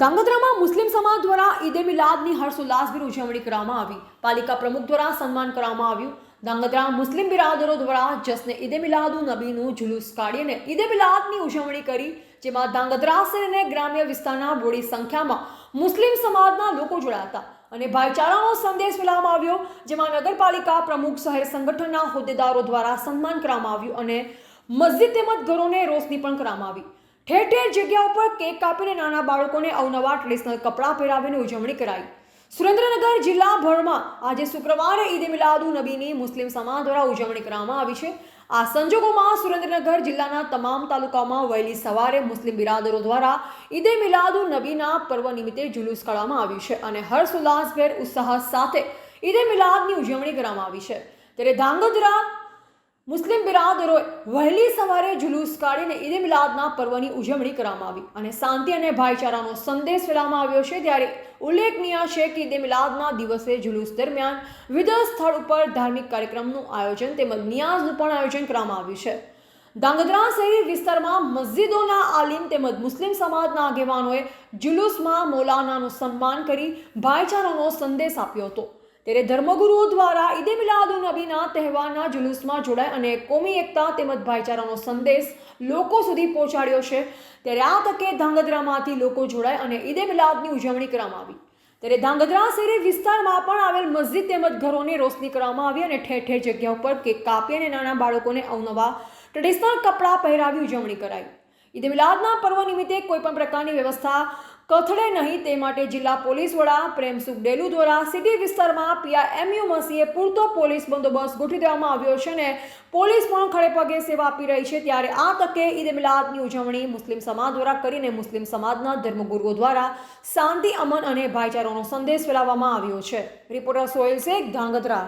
ધાંગધ્રામાં મુસ્લિમ સમાજ દ્વારા ઈદે મિલાદની હર્ષોલ્લાસભેર ઉજવણી કરવામાં આવી. પાલિકા પ્રમુખ દ્વારા સન્માન કરવામાં આવ્યું. ધાંગધ્રા મુસ્લિમ બિરાદરો દ્વારા જશ્ને ઈદે મિલાદુ નબીનું જુલુસ કાઢીને ઈદે મિલાદની ઉજવણી કરી, જેમાં ધાંગધ્રા અને ગ્રામ્ય વિસ્તારના બોડી સંખ્યામાં મુસ્લિમ સમાજના લોકો જોડાયા હતા અને ભાઈચારાનો સંદેશ ફેલાવવામાં આવ્યો, જેમાં નગરપાલિકા પ્રમુખ શહેર સંગઠનના હોદ્દેદારો દ્વારા સન્માન કરવામાં આવ્યું અને મસ્જિદ તેમજ ઘરોને રોશની પણ કરવામાં આવી. ઠેર ઠેર જગ્યા ઉપર કેક કાપીને નાના બાળકોને અવનવા ટ્રેડિશનલ કપડાં પહેરાવીને ઉજવણી કરાઈ. સુરેન્દ્રનગર જિલ્લાભરમાં આજે શુક્રવારે ઈદ મિલાદુ નબીની મુસ્લિમ સમાજ દ્વારા ઉજવણી કરવામાં આવી છે. આ સંજોગોમાં સુરેન્દ્રનગર જિલ્લાના તમામ તાલુકામાં વહેલી સવારે મુસ્લિમ બિરાદરો દ્વારા ઈદે મિલાદુ નબીના પર્વ નિમિત્તે જુલુસ કાઢવામાં આવ્યું છે અને હર્ષ ઉલ્લાસભેર ઉત્સાહ સાથે ઈદે મિલાદની ઉજવણી કરવામાં આવી છે. ત્યારે ધાંગધ્રા મુસ્લિમ બિરાદરોએ વહેલી સવારે જુલુસ કાઢીને ઈદ મિલાદના પર્વની ઉજવણી કરવામાં આવી અને શાંતિ અને ભાઈચારાનો સંદેશ ફેલાવવામાં આવ્યો છે. ત્યારે ઉલ્લેખનીય છે કે ઈદ મિલાદના દિવસે જુલુસ દરમિયાન વિવિધ સ્થળ ઉપર ધાર્મિક કાર્યક્રમનું આયોજન તેમજ નિયાઝનું પણ આયોજન કરવામાં આવ્યું છે. ધાંગધ્રા શહેરી વિસ્તારમાં મસ્જિદોના આલિમ તેમજ મુસ્લિમ સમાજના આગેવાનોએ જુલુસમાં મૌલાનાનું સન્માન કરી ભાઈચારાનો સંદેશ આપ્યો હતો. ત્યારે ધર્મગુરુઓ દ્વારા ઈદે મિલાદ નબીના તહેવારના જુલુસમાં જોડાય અને કોમી એકતા તેમજ ભાઈચારાનો સંદેશ લોકો સુધી પહોંચાડ્યો છે. ત્યારે આ તકે ધાંગધ્રામાંથી લોકો જોડાય અને ઈદે મિલાદની ઉજવણી કરવામાં આવી. ત્યારે ધાંગધ્રા શહેરી વિસ્તારમાં પણ આવેલ મસ્જિદ તેમજ ઘરોની રોશની કરવામાં આવી અને ઠેર ઠેર જગ્યા ઉપર કેક કાપી અને નાના બાળકોને અવનવા ટ્રેડિશનલ કપડાં પહેરાવી ઉજવણી કરાઈ. ઈદ મિલાદના પર્વ નિમિત્તે કોઈ પણ પ્રકારની વ્યવસ્થા કથળે નહીં, તે માટે જિલ્લા પોલીસ વડા પ્રેમસુખ ડેલુ દ્વારા સિટી વિસ્તારમાં પીઆઈએમયુ મસીએ પૂરતો પોલીસ બંદોબસ્ત ગોઠવી દેવામાં આવ્યો છે અને પોલીસ પણ ખડે પગે સેવા આપી રહી છે. ત્યારે આ તકે ઈદ મિલાદની ઉજવણી મુસ્લિમ સમાજ દ્વારા કરીને મુસ્લિમ સમાજના ધર્મગુરુઓ દ્વારા શાંતિ, અમન અને ભાઈચારાનો સંદેશ ફેલાવવામાં આવ્યો છે. રિપોર્ટર સોહેલ શેખ, ધાંગધ્રા.